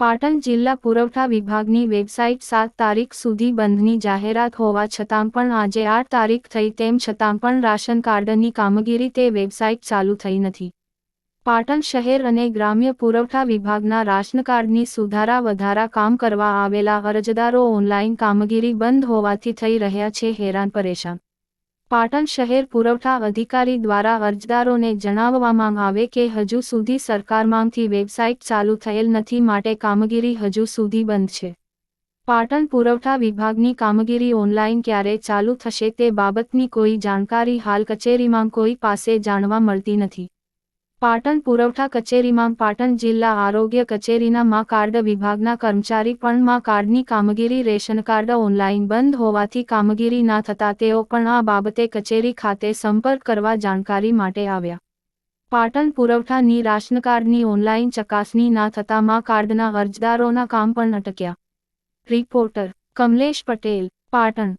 પાટણ જિલ્લા પુરવઠા વિભાગની વેબસાઇટ સાત તારીખ સુધી બંધની જાહેરાત હોવા છતાં પણ આજે આઠ તારીખ થઈ તેમ છતાં પણ રાશન કાર્ડની કામગીરી તે વેબસાઇટ ચાલુ થઈ નથી. પાટણ શહેર અને ગ્રામ્ય પુરવઠા વિભાગના રાશન કાર્ડની સુધારા વધારા કામ કરવા આવેલા અરજદારો ઓનલાઈન કામગીરી બંધ હોવાથી થઈ રહ્યા છે હેરાન પરેશાન. પાટણ શહેર પુરવઠા અધિકારી દ્વારા અરજદારોને જણાવવામાં આવે કે હજુ સુધી સરકારમાંથી વેબસાઇટ ચાલુ થયેલ નથી માટે કામગીરી હજુ સુધી બંધ છે. પાટણ પુરવઠા વિભાગની કામગીરી ઓનલાઈન ક્યારે ચાલુ થશે તે બાબતની કોઈ જાણકારી હાલ કચેરીમાં કોઈ પાસે જાણવા મળતી નથી. પાટણ પુરવઠા કચેરીમાં પાટણ જિલ્લા આરોગ્ય કચેરીના મા કાર્ડ વિભાગના કર્મચારી પણ મા કાર્ડની કામગીરી, રેશન કાર્ડ ઓનલાઈન બંધ હોવાથી કામગીરી ના થતા તેઓ પણ આ બાબતે કચેરી ખાતે સંપર્ક કરવા જાણકારી માટે આવ્યા. પાટણ પુરવઠાની રાશન કાર્ડની ઓનલાઈન ચકાસણી ના થતા મા કાર્ડના અરજદારોના કામ પણ અટક્યા. રિપોર્ટર કમલેશ પટેલ, પાટણ